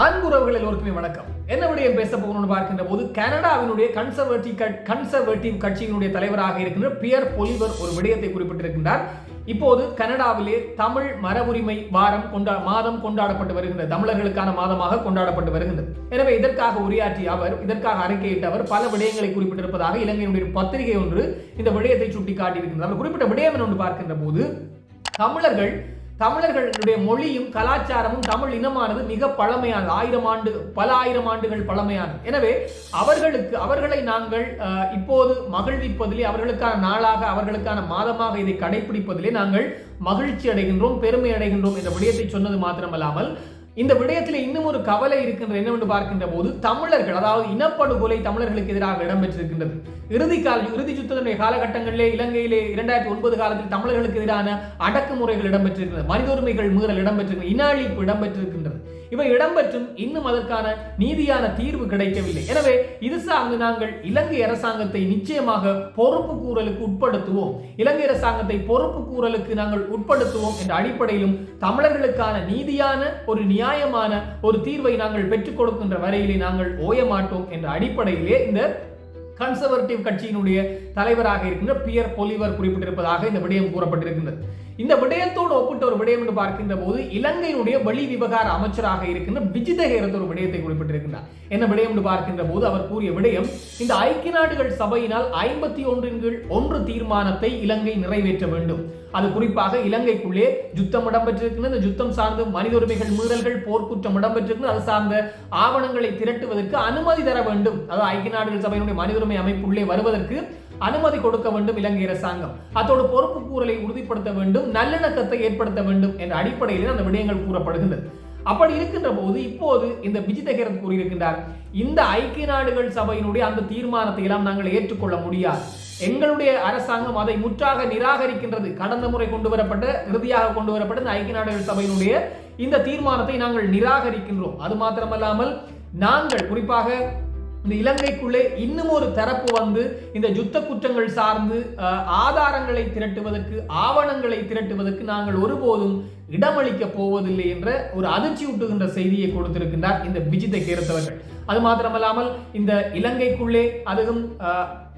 அன்புறவுகள் எல்லோருக்குமே வணக்கம். என்ன விடயம் பேச போகணும்னு பார்க்கின்ற போது கனடாவினுடைய கன்சர்வேட்டிவ் கன்சர்வேட்டிவ் கட்சியினுடைய தலைவராக இருக்கின்ற பியர் பொலிவர் ஒரு விடயத்தை குறிப்பிட்டிருக்கின்றார். இப்போது கனடாவிலே தமிழ் மரபுரிமை வாரம் கொண்டா மாதம் கொண்டாடப்பட்டு வருகின்றது தமிழர்களுக்கான மாதமாக கொண்டாடப்பட்டு வருகின்றது. எனவே இதற்காக உரையாற்றிய அவர் இதற்காக அறிக்கையிட்ட அவர் பல விடயங்களை குறிப்பிட்டிருப்பதாக இலங்கையினுடைய பத்திரிகை ஒன்று இந்த விடயத்தை சுட்டிக்காட்டியிருக்கின்றது. அவர் குறிப்பிட்ட விடயம் என்று பார்க்கின்ற போது தமிழர்கள் தமிழர்களுடைய மொழியும் கலாச்சாரமும் தமிழ் இனமானது மிக பழமையானது. ஆயிரம் ஆண்டு பல ஆயிரம் ஆண்டுகள் பழமையானது. எனவே அவர்களுக்கு அவர்களை நாங்கள் இப்போது மகிழ்விப்பதிலே அவர்களுக்கான நாளாக அவர்களுக்கான மாதமாக இதை கடைபிடிப்பதிலே நாங்கள் மகிழ்ச்சி அடைகின்றோம் பெருமை அடைகின்றோம் என்ற விடயத்தை சொன்னது மாத்திரமல்லாமல் இந்த விடயத்தில் இன்னும் ஒரு கவலை இருக்கின்ற என்னவென்று பார்க்கின்ற போது தமிழர்கள் அதாவது இனப்படுகொலை தமிழர்களுக்கு எதிராக இடம்பெற்றிருக்கின்றது. இறுதி கால இறுதி சுத்தத்தினுடைய காலகட்டங்களிலே இலங்கையிலே இரண்டாயிரத்தி ஒன்பது காலத்தில் தமிழர்களுக்கு எதிரான அடக்குமுறைகள் இடம்பெற்றிருக்கிறது மனித உரிமைகள் மீறல் இடம்பெற்றிருக்கிறது இன அழிப்பு இடம்பெற்றிருக்கின்றது. இவை இடம்பெற்றும் இன்னும் அதற்கான நீதியான தீர்வு கிடைக்கவில்லை. எனவே இது சார்ந்து நாங்கள் இலங்கை அரசாங்கத்தை நிச்சயமாக பொறுப்பு கூறலுக்கு உட்படுத்துவோம். இலங்கை அரசாங்கத்தை பொறுப்பு கூறலுக்கு நாங்கள் உட்படுத்துவோம் என்ற அடிப்படையிலும் தமிழர்களுக்கான நீதியான ஒரு நியாயமான ஒரு தீர்வை நாங்கள் பெற்றுக் கொடுக்கின்ற வரையிலே நாங்கள் ஓய மாட்டோம் என்ற அடிப்படையிலே இந்த கன்சர்வேட்டிவ் கட்சியினுடைய தலைவராக இருக்கின்ற பியர் பொலிவர் குறிப்பிட்டிருப்பதாக இந்த விடயம் கூறப்பட்டிருக்கின்றது. இந்த விடயத்தோடு ஒப்பிட்ட ஒரு விடயம் என்று பார்க்கின்ற போது இலங்கையினுடைய வெளி விவகார அமைச்சராக இருக்கின்ற விஜித ஹேரத் ஒரு விடயத்தை குறிப்பிட்டிருக்கின்றார். என்ன விடயம் என்று பார்க்கின்ற போது அவர் கூறிய விடயம் இந்த ஐக்கிய நாடுகள் சபையினால் ஐம்பத்தி ஒன்றின் கீழ் ஒன்று தீர்மானத்தை இலங்கை நிறைவேற்ற வேண்டும். அது குறிப்பாக இலங்கைக்குள்ளே யுத்தம் இடம்பெற்றிருக்கின்ற இந்த யுத்தம் சார்ந்த மனித உரிமைகள் மீறல்கள் போர்க்குற்றம் இடம்பெற்றிருக்கிறது அது சார்ந்த ஆவணங்களை திரட்டுவதற்கு அனுமதி தர வேண்டும். அதாவது ஐக்கிய நாடுகள் சபையினுடைய மனித உரிமை அமைப்புள்ளே வருவதற்கு அனுமதி கொடுக்க வேண்டும் இலங்கை அரசாங்கம். அதோடு பொறுப்பு கூறலை உறுதிப்படுத்த வேண்டும் நல்லிணக்கத்தை ஏற்படுத்த வேண்டும் என்ற அடிப்படையில் அந்த விடயங்கள் கூறப்படுகின்றது. அப்படி இருக்கின்ற போது இப்போது இந்த விஜிதகரன் கூறியிருக்கின்றார் இந்த ஐக்கிய நாடுகள் சபையினுடைய அந்த தீர்மானத்தை எல்லாம் நாங்கள் ஏற்றுக்கொள்ள முடியாது. எங்களுடைய அரசாங்கம் அதை முற்றாக நிராகரிக்கின்றது. கடந்த முறை கொண்டு வரப்பட்ட இறுதியாக கொண்டு வரப்பட்ட இந்த ஐக்கிய நாடுகள் சபையினுடைய இந்த தீர்மானத்தை நாங்கள் நிராகரிக்கின்றோம். அது மாத்திரமல்லாமல் நாங்கள் குறிப்பாக இந்த இலங்கைக்குள்ளே இன்னும் ஒரு தரப்பு வந்து இந்த யுத்த குற்றங்கள் சார்ந்து ஆதாரங்களை திரட்டுவதற்கு ஆவணங்களை திரட்டுவதற்கு நாங்கள் ஒருபோதும் இடமளிக்க போவதில்லை என்ற ஒரு அதிர்ச்சி ஊட்டுகின்ற செய்தியை கொடுத்திருக்கின்றார் இந்த விஜித கேரத்தவர்கள். அது மாத்திரமல்லாமல் இந்த இலங்கைக்குள்ளே அதுவும்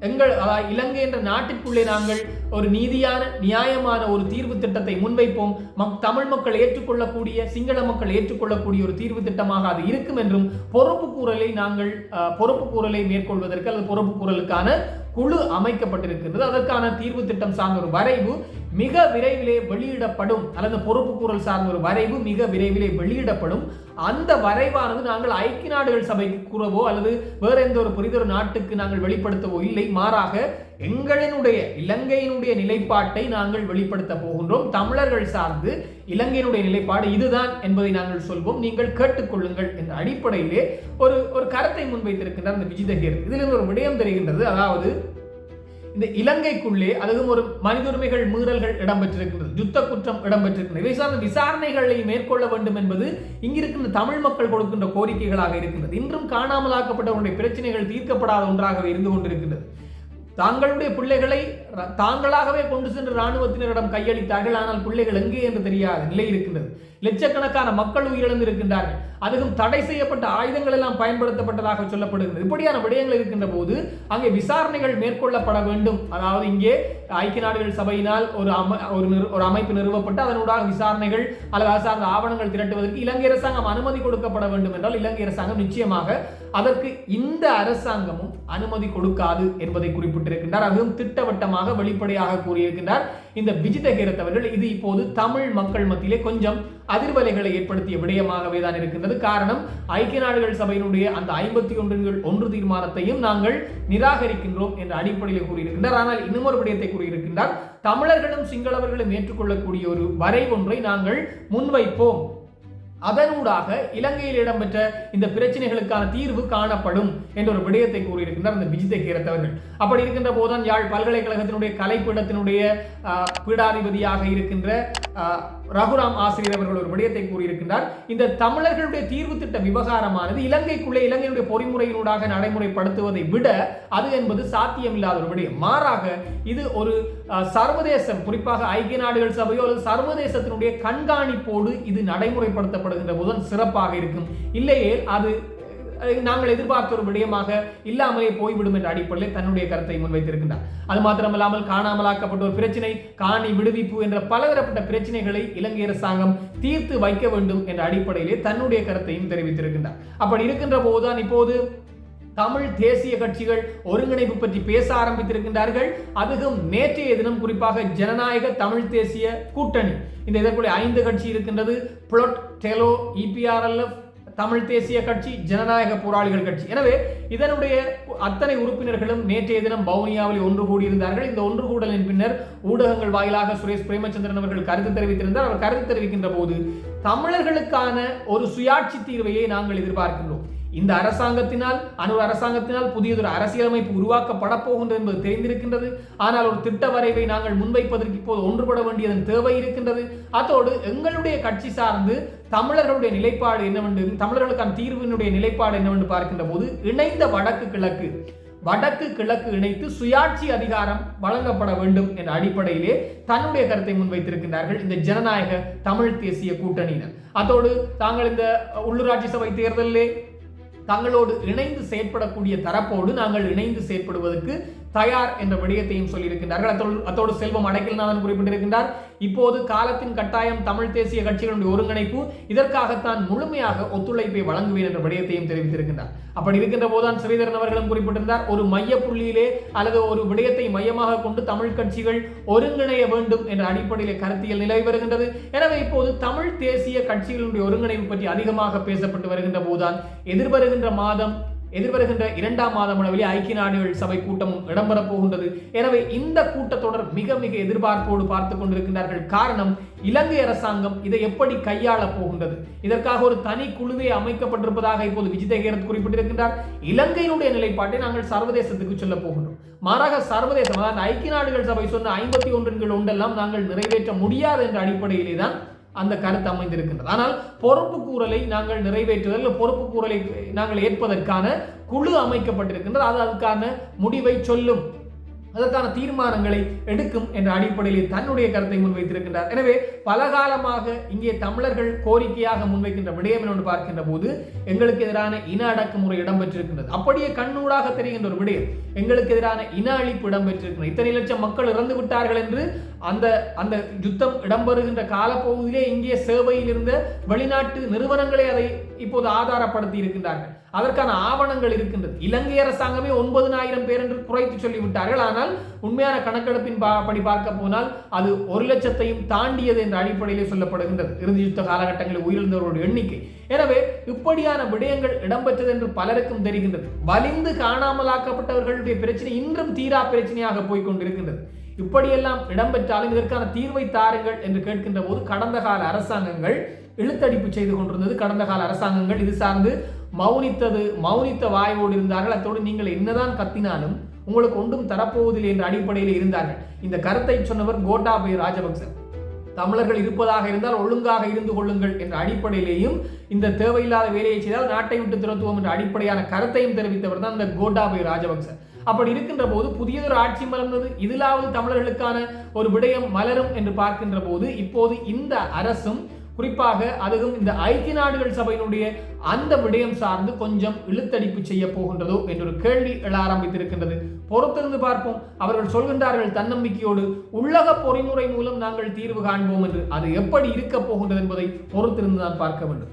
எங்கள் இலங்கை என்ற நாட்டிற்குள்ளே நாங்கள் ஒரு நீதியான நியாயமான ஒரு தீர்வு திட்டத்தை முன்வைப்போம். மக் தமிழ் மக்கள் ஏற்றுக்கொள்ளக்கூடிய சிங்கள மக்கள் ஏற்றுக்கொள்ளக்கூடிய ஒரு தீர்வு திட்டமாக அது இருக்கும் என்றும் பொறுப்பு கூறலை நாங்கள் அஹ், பொறுப்பு கூறலை மேற்கொள்வதற்கு அல்லது பொறுப்பு கூறலுக்கான குழு அமைக்கப்பட்டிருக்கின்றது. அதற்கான தீர்வு திட்டம் சார்ந்த ஒரு வரைவு மிக விரைவிலே வெளியிடப்படும் அல்லது பொறுப்பு கூறல் சார்ந்த ஒரு வரைவு மிக விரைவிலே வெளியிடப்படும். அந்த வரைவானது நாங்கள் ஐக்கிய நாடுகள் சபைக்கு கூறவோ அல்லது வேற எந்த ஒரு புரிதொரு நாட்டுக்கு நாங்கள் வெளிப்படுத்தவோ இல்லை. மாறாக எங்களினுடைய இலங்கையினுடைய நிலைப்பாட்டை நாங்கள் வெளிப்படுத்த போகின்றோம். தமிழர்கள் சார்ந்து இலங்கையினுடைய நிலைப்பாடு இதுதான் என்பதை நாங்கள் சொல்வோம். நீங்கள் கேட்டுக்கொள்ளுங்கள் என்ற அடிப்படையிலே ஒரு ஒரு கருத்தை முன்வைத்திருக்கின்றார் இந்த விஜிதகேர் இதில் ஒரு விடயம் தெரிகின்றது. அதாவது இந்த இலங்கைக்குள்ளே அதுவும் ஒரு மனித உரிமைகள் மீறல்கள் இடம்பெற்றிருக்கின்றது. யுத்த குற்றம் இடம்பெற்றிருக்கின்றது. இவை சார்ந்த விசாரணைகளை மேற்கொள்ள வேண்டும் என்பது இங்கிருக்கின்ற தமிழ் மக்கள் கொடுக்கின்ற கோரிக்கைகளாக இருக்கின்றது. இன்றும் காணாமலாக்கப்பட்டவருடைய பிரச்சனைகள் தீர்க்கப்படாத ஒன்றாகவே இருந்து கொண்டிருக்கின்றது. தாங்களுடைய பிள்ளைகளை தாங்களாகவே கொண்டு சென்று இராணுவத்தினரிடம் கையளித்தார்கள். ஆனால் பிள்ளைகள் எங்கே என்று தெரியாத நிலை இருக்கின்றது. லட்சக்கணக்கான மக்கள் உயிரிழந்திருக்கின்றார்கள். அதுவும் தடை செய்யப்பட்ட ஆயுதங்கள் எல்லாம் பயன்படுத்தப்பட்டதாக சொல்லப்படுகிறது. இப்படியான விடயங்கள் இருக்கின்ற போது அங்கே விசாரணைகள் மேற்கொள்ளப்பட வேண்டும். அதாவது இங்கே ஐக்கிய நாடுகள் சபையினால் ஒரு அம ஒரு ஒரு அமைப்பு நிறுவப்பட்டு அதனூடாக விசாரணைகள் அல்லது அது சார்ந்த ஆவணங்கள் திரட்டுவதற்கு இலங்கை அரசாங்கம் அனுமதி கொடுக்கப்பட வேண்டும் என்றால் இலங்கை அரசாங்கம் நிச்சயமாக அதற்கு இந்த அரசாங்கமும் அனுமதி கொடுக்காது என்பதை குறிப்பிட்டிருக்கின்றார். அதுவும் திட்டவட்டமாக வெளிப்படையாக கூறியிருக்கின்றார் இந்த விஜித ஹேரத் அவர்கள் இது இப்போது தமிழ் மக்கள் மத்தியிலே கொஞ்சம் அதிர்வலைகளை ஏற்படுத்திய விடயமாகவே தான் இருக்கின்றது. காரணம் ஐக்கிய நாடுகள் சபையினுடைய அந்த ஐம்பத்தி ஒன்று ஒன்று தீர்மானத்தையும் நாங்கள் நிராகரிக்கின்றோம் என்ற அடிப்படையில் கூறியிருக்கின்றார். ஆனால் இன்னும் ஒரு விடயத்தை கூறியிருக்கின்றார். தமிழர்களும் சிங்களவர்களும் ஏற்றுக்கொள்ளக்கூடிய ஒரு வரை ஒன்றை நாங்கள் முன்வைப்போம். அதனூடாக இலங்கையில் இடம்பெற்ற இந்த பிரச்சனைகளுக்கான தீர்வு காணப்படும் என்ற ஒரு விடயத்தை கூறியிருக்கின்றார் இந்த விஜித கீரத்தவர்கள் அப்படி இருக்கின்ற போதுதான் யாழ் பல்கலைக்கழகத்தினுடைய கலைப்பீடத்தினுடைய பீடாதிபதியாக இருக்கின்ற ரகுராம் ஆசிரியர் அவர்கள் ஒரு விடயத்தை கூறியிருக்கின்றார். இந்த தமிழர்களுடைய தீர்வு திட்ட விவகாரமானது இலங்கைக்குள்ளே இலங்கையுடைய பொறிமுறையினூடாக நடைமுறைப்படுத்துவதை விட அது என்பது சாத்தியமில்லாத ஒரு விடயம். மாறாக இது ஒரு சர்வதேசம் குறிப்பாக ஐக்கிய நாடுகள் சபையோ அல்லது சர்வதேசத்தினுடைய கண்காணிப்போடு இது நடைமுறைப்படுத்தப்படுகின்ற போதுதான் சிறப்பாக இருக்கும். இல்லையே அது நாங்கள் எதிர்பார்த்த ஒரு விடயமாக இல்லாமலே போய்விடும் என்ற அடிப்படையில் தன்னுடைய கருத்தை முன்வைத்திருக்கின்றார். அது மாத்திரமல்லாமல் காணாமலாக்கப்பட்ட ஒரு பிரச்சினை காணி விடுவிப்பு என்ற பலதரப்பட்ட பிரச்சனைகளை இலங்கை அரசாங்கம் தீர்த்து வைக்க வேண்டும் என்ற அடிப்படையிலே தன்னுடைய கருத்தையும் தெரிவித்திருக்கின்றார். அப்படி இருக்கின்ற போதுதான் இப்போது தமிழ் தேசிய கட்சிகள் ஒருங்கிணைப்பு பற்றி பேச ஆரம்பித்திருக்கின்றார்கள். அதுவும் நேற்றைய தினம் குறிப்பாக ஜனநாயக தமிழ் தேசிய கூட்டணி. இந்த இதற்குள்ள ஐந்து கட்சி இருக்கின்றது. புளொட் டெலோ இபிஆர்எல்எஃப் தமிழ் தேசிய கட்சி ஜனநாயக போராளிகள் கட்சி. எனவே இதனுடைய அத்தனை உறுப்பினர்களும் நேற்றைய தினம் பவுனியாவில் ஒன்று கூடியிருந்தார்கள். இந்த ஒன்று கூடலின் பின்னர் ஊடகங்கள் வாயிலாக சுரேஷ் பிரேமச்சந்திரன் அவர்கள் கருத்து தெரிவித்திருந்தார். அவர் கருத்து தெரிவிக்கின்ற போது தமிழர்களுக்கான ஒரு சுயாட்சி தீர்வையை நாங்கள் எதிர்பார்க்கின்றோம். இந்த அரசாங்கத்தினால் அணு அரசாங்கத்தினால் புதியதொரு அரசியலமைப்பு உருவாக்கப்பட போகின்றது என்பது தெரிந்திருக்கின்றது. ஆனால் ஒரு திட்ட வரைவை நாங்கள் முன்வைப்பதற்கு இப்போது ஒன்றுபட வேண்டியதன் தேவை இருக்கின்றது. அதோடு எங்களுடைய கட்சி சார்ந்து தமிழர்களுடைய நிலைப்பாடு என்னவென்று தமிழர்களுக்கான தீர்வினுடைய நிலைப்பாடு என்னவென்று பார்க்கின்ற போது இணைந்த வடக்கு கிழக்கு வடக்கு கிழக்கு இணைத்து சுயாட்சி அதிகாரம் வழங்கப்பட வேண்டும் என்ற அடிப்படையிலே தன்னுடைய கருத்தை முன்வைத்திருக்கின்றார்கள் இந்த ஜனநாயக தமிழ் தேசிய கூட்டணியினர். அதோடு தாங்கள் இந்த உள்ளூராட்சி சபை தேர்தலிலே தங்களோடு இணைந்து செயற்படக்கூடிய தரப்போடு நாங்கள் இணைந்து செயற்படுவதற்கு தயார் என்ற விடயத்தையும் சொல்லியிருக்கின்றார்கள். அத்தோடு அத்தோடு செல்வம் அடைக்கல்நாதன் குறிப்பிட்டிருக்கின்றார். இப்போது காலத்தின் கட்டாயம் தமிழ் தேசிய கட்சிகளுடைய ஒருங்கிணைப்பு இதற்காகத்தான் முழுமையாக ஒத்துழைப்பை வழங்குவேன் என்ற விடயத்தையும் தெரிவித்திருக்கின்றார். அப்படி இருக்கின்ற போதுதான் ஸ்ரீதரன் அவர்களும் குறிப்பிட்டிருந்தார் ஒரு மைய புள்ளியிலே அல்லது ஒரு விடயத்தை மையமாக கொண்டு தமிழ் கட்சிகள் ஒருங்கிணைய வேண்டும் என்ற அடிப்படையிலே கருத்தியல் நிலவி வருகின்றது. எனவே இப்போது தமிழ் தேசிய கட்சிகளுடைய ஒருங்கிணைப்பு பற்றி அதிகமாக பேசப்பட்டு வருகின்ற போதுதான் எதிர்வருகின்ற மாதம் எதிர்வருகின்ற இரண்டாம் மாதம் அளவிலே ஐக்கிய நாடுகள் சபை கூட்டமும் இடம்பெறப் போகின்றது எனவே இந்த கூட்டத்தொடர் மிக மிக எதிர்பார்ப்போடு பார்த்து கொண்டிருக்கின்றார்கள். காரணம் இலங்கை அரசாங்கம் இதை எப்படி கையாளப் போகின்றது? இதற்காக ஒரு தனி குழுவே அமைக்கப்பட்டிருப்பதாக இப்போது விஜிதேகரத் குறிப்பிட்டிருக்கின்றார். இலங்கையினுடைய நிலைப்பாட்டை நாங்கள் சர்வதேசத்துக்கு சொல்ல போகின்றோம். மாறாக சர்வதேசம் அதாவது ஐக்கிய நாடுகள் சபை சொன்ன ஐம்பத்தி ஒன்றின் ஒன்றெல்லாம் நாங்கள் நிறைவேற்ற முடியாது என்ற அடிப்படையிலே தான் அந்த கருத்து அமைந்திருக்கின்றது. ஆனால் பொறுப்பு கூறலை நாங்கள் நிறைவேற்றுதல் இல்லை பொறுப்பு கூறலை நாங்கள் ஏற்பதற்கான குழு அமைக்கப்பட்டிருக்கின்றது. அது அதுக்கான முடிவை சொல்லும். அதற்கான தீர்மானங்களை எடுக்கும் என்ற அடிப்படையில் தன்னுடைய கருத்தை முன்வைத்திருக்கின்றார். எனவே பலகாலமாக இங்கே தமிழர்கள் கோரிக்கையாக முன்வைக்கின்ற விடயம் என்று பார்க்கின்ற போது எங்களுக்கு எதிரான இன அடக்குமுறை இடம்பெற்றிருக்கின்றது. அப்படியே கண்ணூடாக தெரிகின்ற ஒரு விடயம் எங்களுக்கு எதிரான இன அழிப்பு இடம்பெற்றிருக்கிறது இத்தனை லட்சம் மக்கள் இறந்து விட்டார்கள் என்று அந்த அந்த யுத்தம் இடம்பெறுகின்ற காலப்பகுதியிலே இங்கே சேவையில் இருந்த வெளிநாட்டு நிறுவனங்களே அதை இப்போது ஆதாரப்படுத்தி இருக்கின்றார்கள். அதற்கான ஆவணங்கள் இருக்கின்றது. இலங்கை அரசாங்கமே ஒன்பதுனாயிரம் பேர் என்று குறைத்து சொல்லிவிட்டார்கள். ஆனால் உண்மையான கணக்கெடுப்பின் பா- படி பார்க்க போனால் அது ஒரு லட்சத்தையும் தாண்டியது என்ற அடிப்படையிலே சொல்லப்படுகின்றது. இறுதி யுத்த காலகட்டங்களில் உயிரிழந்தவர்களுடைய எண்ணிக்கை. எனவே இப்படியான விடயங்கள் இடம்பெற்றது என்று பலருக்கும் தெரிகின்றது. வலிந்து காணாமலாக்கப்பட்டவர்களுடைய பிரச்சனை இன்றும் தீரா பிரச்சனையாக போய்கொண்டிருக்கின்றது இப்படியெல்லாம் இடம்பெற்றாலும் இதற்கான தீர்வை தாருங்கள் என்று கேட்கின்ற போது கடந்த கால அரசாங்கங்கள் இழுத்தடிப்பு செய்து கொண்டிருந்தது. கடந்த கால அரசாங்கங்கள் இது சார்ந்து மௌனித்தது மௌனித்த வாயோடு இருந்தார்கள். அத்தோடு நீங்கள் என்னதான் கத்தினாலும் உங்களுக்கு ஒன்றும் தரப்போவதில்லை என்ற அடிப்படையில் இருந்தார்கள். இந்த கருத்தை சொன்னவர் கோட்டாபய ராஜபக்சர். தமிழர்கள் இருப்பதாக இருந்தால் ஒழுங்காக இருந்து கொள்ளுங்கள் என்ற அடிப்படையிலேயும் இந்த தேவையில்லாத வேலையை செய்தால் நாட்டை விட்டு துரத்துவோம் என்ற அடிப்படையான கருத்தையும் தெரிவித்தவர் தான் இந்த கோட்டாபய ராஜபக்சர். அப்படி இருக்கின்ற போது புதியதொரு ஆட்சி மலர்ந்தது. இதிலாவது தமிழர்களுக்கான ஒரு விடயம் மலரும் என்று பார்க்கின்ற போது இப்போது இந்த அரசும் குறிப்பாக அதுவும் இந்த ஐக்கிய நாடுகள் சபையினுடைய அந்த விடயம் சார்ந்து கொஞ்சம் இழுத்தடிப்பு செய்ய போகின்றதோ என்றொரு கேள்வி எழ ஆரம்பித்திருக்கின்றது. பொறுத்திருந்து பார்ப்போம். அவர்கள் சொல்கின்றார்கள் தன்னம்பிக்கையோடு உள்ளக பொறிமுறை மூலம் நாங்கள் தீர்வு காண்போம் என்று. அது எப்படி இருக்க போகின்றது என்பதை பொறுத்திருந்து தான் பார்க்க வேண்டும்.